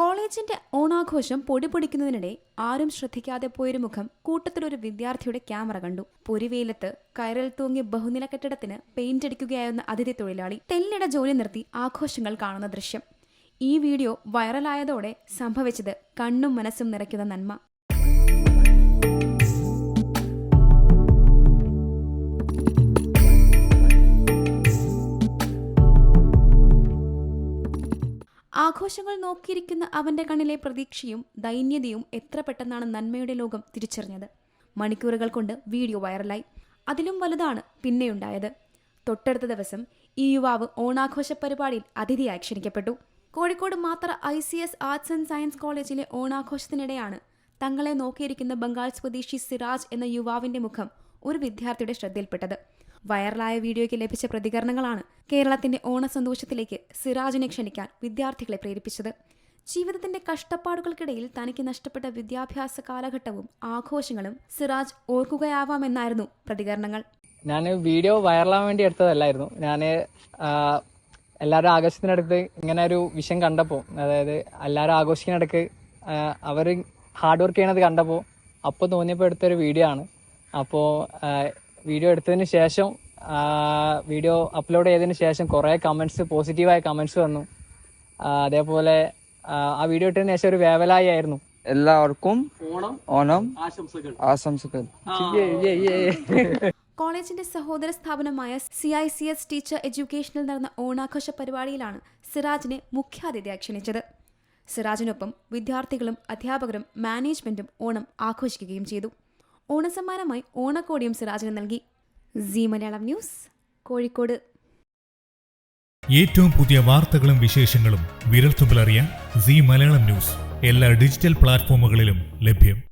കോളേജിന്റെ ഓണാഘോഷം പൊടിപൊടിക്കുന്നതിനിടെ ആരും ശ്രദ്ധിക്കാതെ പോയൊരു മുഖം കൂട്ടത്തിലൊരു വിദ്യാർത്ഥിയുടെ ക്യാമറ കണ്ടു. പൊരിവെയിലത്ത് കയറിൽ തൂങ്ങി ബഹുനില കെട്ടിടത്തിന് പെയിന്റ് അടിക്കുകയായിരുന്ന അതിഥി തൊഴിലാളി തെല്ലിട ജോലി നിർത്തി ആഘോഷങ്ങൾ കാണുന്ന ദൃശ്യം. ഈ വീഡിയോ വൈറലായതോടെ സംഭവിച്ചത് കണ്ണും മനസ്സും നിറയ്ക്കുന്ന നന്മ. ആഘോഷങ്ങൾ നോക്കിയിരിക്കുന്ന അവന്റെ കണ്ണിലെ പ്രതീക്ഷയും ദൈന്യതയും എത്ര പെട്ടെന്നാണ് നന്മയുടെ ലോകം തിരിച്ചറിഞ്ഞത്. മണിക്കൂറുകൾ കൊണ്ട് വീഡിയോ വൈറലായി. അതിലും വലുതാണ് പിന്നെയുണ്ടായത്. തൊട്ടടുത്ത ദിവസം ഈ യുവാവ് ഓണാഘോഷ പരിപാടിയിൽ അതിഥിയായി ക്ഷണിക്കപ്പെട്ടു. കോഴിക്കോട് മാത്ര I C S arts and science കോളേജിലെ ഓണാഘോഷത്തിനിടെയാണ് തങ്ങളെ നോക്കിയിരിക്കുന്ന ബംഗാൾ സ്വദേശി സിറാജ് എന്ന യുവാവിന്റെ മുഖം ഒരു വിദ്യാർത്ഥിയുടെ ശ്രദ്ധയിൽപ്പെട്ടത്. വൈറലായ വീഡിയോയ്ക്ക് ലഭിച്ച പ്രതികരണങ്ങളാണ് കേരളത്തിന്റെ ഓണസന്തോഷത്തിലേക്ക് സിറാജിനെ ക്ഷണിക്കാൻ വിദ്യാർത്ഥികളെ പ്രേരിപ്പിച്ചത്. ജീവിതത്തിന്റെ കഷ്ടപ്പാടുകൾക്കിടയിൽ തനിക്ക് നഷ്ടപ്പെട്ട വിദ്യാഭ്യാസ കാലഘട്ടവും ആഘോഷങ്ങളും സിറാജ് ഓർക്കുകയാവാമെന്നായിരുന്നു പ്രതികരണങ്ങൾ. ഞാൻ വീഡിയോ വൈറലാവാൻ വേണ്ടി എടുത്തതല്ലായിരുന്നു. ഞാൻ എല്ലാവരും ആഘോഷത്തിനടുത്ത് ഇങ്ങനെ ഒരു വിഷയം കണ്ടപ്പോൾ അതായത് എല്ലാവരും ആഘോഷിക്കുന്നിടക്ക് അവർ ഹാർഡ് വർക്ക് ചെയ്യണത് കണ്ടപ്പോൾ അപ്പോൾ തോന്നിയപ്പോൾ എടുത്തൊരു വീഡിയോ ആണ്. അപ്പോൾ വീഡിയോ എടുത്തതിന് ശേഷം വീഡിയോ അപ്ലോഡ് ചെയ്തതിന് ശേഷം കുറേ കമൻസ് പോസിറ്റീവായ കമൻസ് വന്നു. അതേപോലെ ആ, വീഡിയോ ഇട്ടതിന് ശേഷം ഒരു വേവലായി ആയിരുന്നു. എല്ലാവർക്കും ഓണം ഓണം ആശംസകൾ. ആശംസകൾ. കോളേജിന്റെ സഹോദര സ്ഥാപനമായ C I C S teacher എഡ്യൂക്കേഷനിൽ നടന്ന ഓണാഘോഷ പരിപാടിയിലാണ് സിറാജിനെ മുഖ്യാതിഥിയായി ക്ഷണിച്ചത്. സിറാജിനൊപ്പം വിദ്യാർത്ഥികളും അധ്യാപകരും മാനേജ്മെന്റും ഓണം ആഘോഷിക്കുകയും ചെയ്തു. ഓണസമ്മാനമായി ഓണക്കോടിയും സിറാജിന് നൽകി. C Malayalam news Kozhikode. ഏറ്റവും പുതിയ വാർത്തകളും വിശേഷങ്ങളും വിരൽത്തുമ്പിലറിയാൻ സി മലയാളം ന്യൂസ് എല്ലാ ഡിജിറ്റൽ പ്ലാറ്റ്ഫോമുകളിലും ലഭ്യം.